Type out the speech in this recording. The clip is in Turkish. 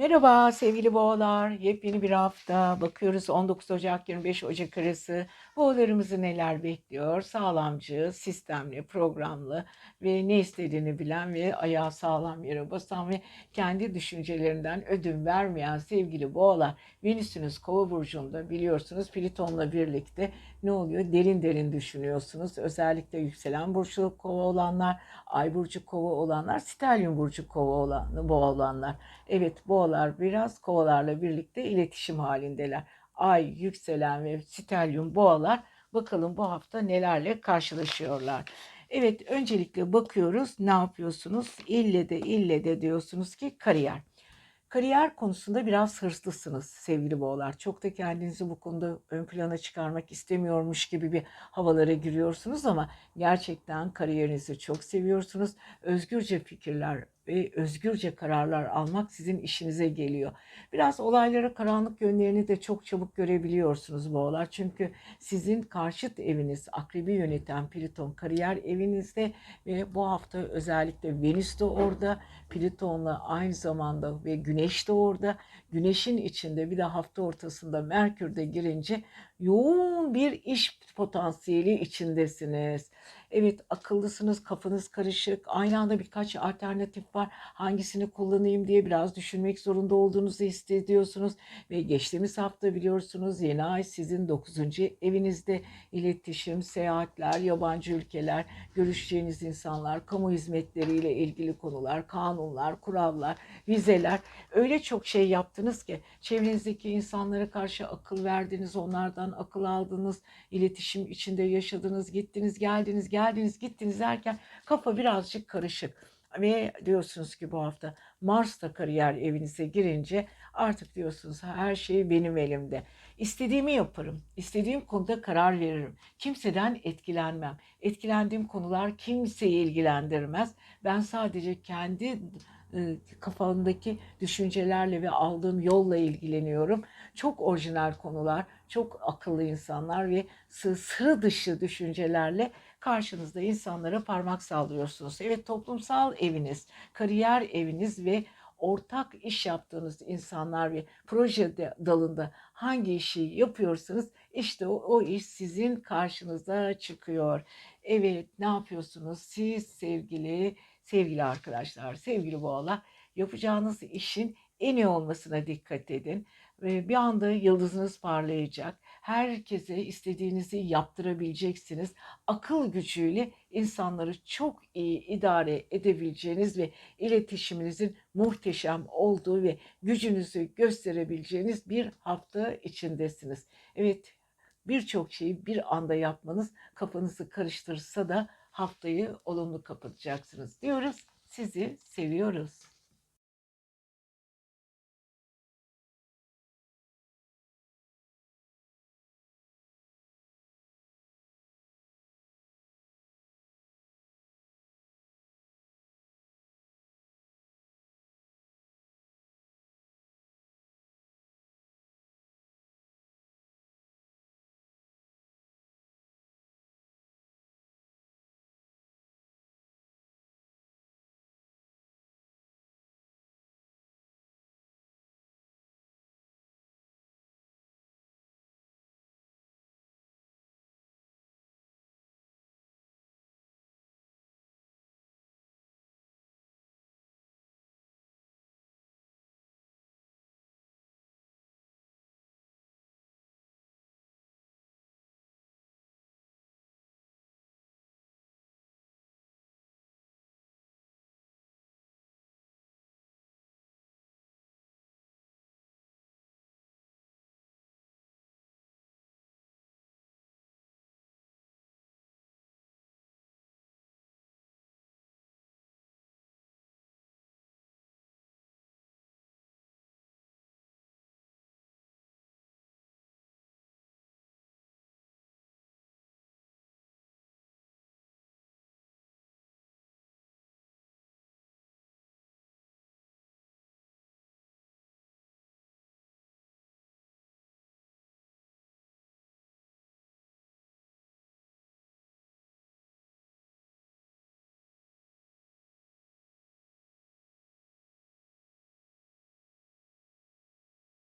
Merhaba sevgili boğalar. Yepyeni bir hafta. Bakıyoruz 19 Ocak 25 Ocak arası boğalarımızı neler bekliyor? Sağlamcı, sistemli, programlı ve ne istediğini bilen ve ayağı sağlam yere basan ve kendi düşüncelerinden ödün vermeyen sevgili boğalar. Venüs'ünüz Kova burcunda biliyorsunuz Plüton'la birlikte ne oluyor? Derin derin düşünüyorsunuz. Özellikle yükselen burcu Kova olanlar, Ay burcu Kova olanlar, Stelyum burcu Kova olan boğa olanlar. Evet boğalar biraz kovalarla birlikte iletişim halindeler. Ay, yükselen ve stelyum boğalar bakalım bu hafta nelerle karşılaşıyorlar. Evet öncelikle bakıyoruz ne yapıyorsunuz? İlle de ille de diyorsunuz ki kariyer. Kariyer konusunda biraz hırslısınız sevgili boğalar. Çok da kendinizi bu konuda ön plana çıkarmak istemiyormuş gibi bir havalara giriyorsunuz ama gerçekten kariyerinizi çok seviyorsunuz. Özgürce fikirler ve özgürce kararlar almak sizin işinize geliyor. Biraz olaylara karanlık yönlerini de çok çabuk görebiliyorsunuz boğalar. Çünkü sizin karşıt eviniz, akrebi yöneten Plüton kariyer evinizde ve bu hafta özellikle Venüs de orada, Plüton'la aynı zamanda ve Güneş de orada. Güneşin içinde bir de hafta ortasında Merkür de girince yoğun bir iş potansiyeli içindesiniz. Evet akıllısınız, kafanız karışık. Aynı anda birkaç alternatif var. Hangisini kullanayım diye biraz düşünmek zorunda olduğunuzu hissediyorsunuz. Ve geçtiğimiz hafta biliyorsunuz yeni ay sizin 9. evinizde iletişim, seyahatler, yabancı ülkeler, görüşeceğiniz insanlar, kamu hizmetleriyle ilgili konular, kanunlar, kurallar, vizeler. Öyle çok şey yaptınız ki çevrenizdeki insanlara karşı akıl verdiniz, onlardan akıl aldınız, iletişim içinde yaşadınız, gittiniz, geldiniz, geldiniz, gittiniz derken kafa birazcık karışık. Ve diyorsunuz ki bu hafta Mars da kariyer evinize girince artık diyorsunuz her şey benim elimde. İstediğimi yaparım. İstediğim konuda karar veririm. Kimseden etkilenmem. Etkilendiğim konular kimseyi ilgilendirmez. Ben sadece kendi kafamdaki düşüncelerle ve aldığım yolla ilgileniyorum. Çok orijinal konular, çok akıllı insanlar ve sı- sıra dışı düşüncelerle karşınızda insanlara parmak sallıyorsunuz. Evet toplumsal eviniz, kariyer eviniz ve ortak iş yaptığınız insanlar ve proje dalında hangi işi yapıyorsanız işte o, o iş sizin karşınıza çıkıyor. Evet ne yapıyorsunuz siz sevgili sevgili arkadaşlar, sevgili boğalar yapacağınız işin en iyi olmasına dikkat edin. Bir anda yıldızınız parlayacak. Herkese istediğinizi yaptırabileceksiniz. Akıl gücüyle insanları çok iyi idare edebileceğiniz ve iletişiminizin muhteşem olduğu ve gücünüzü gösterebileceğiniz bir hafta içindesiniz. Evet, birçok şeyi bir anda yapmanız kafanızı karıştırsa da haftayı olumlu kapatacaksınız diyoruz. Sizi seviyoruz.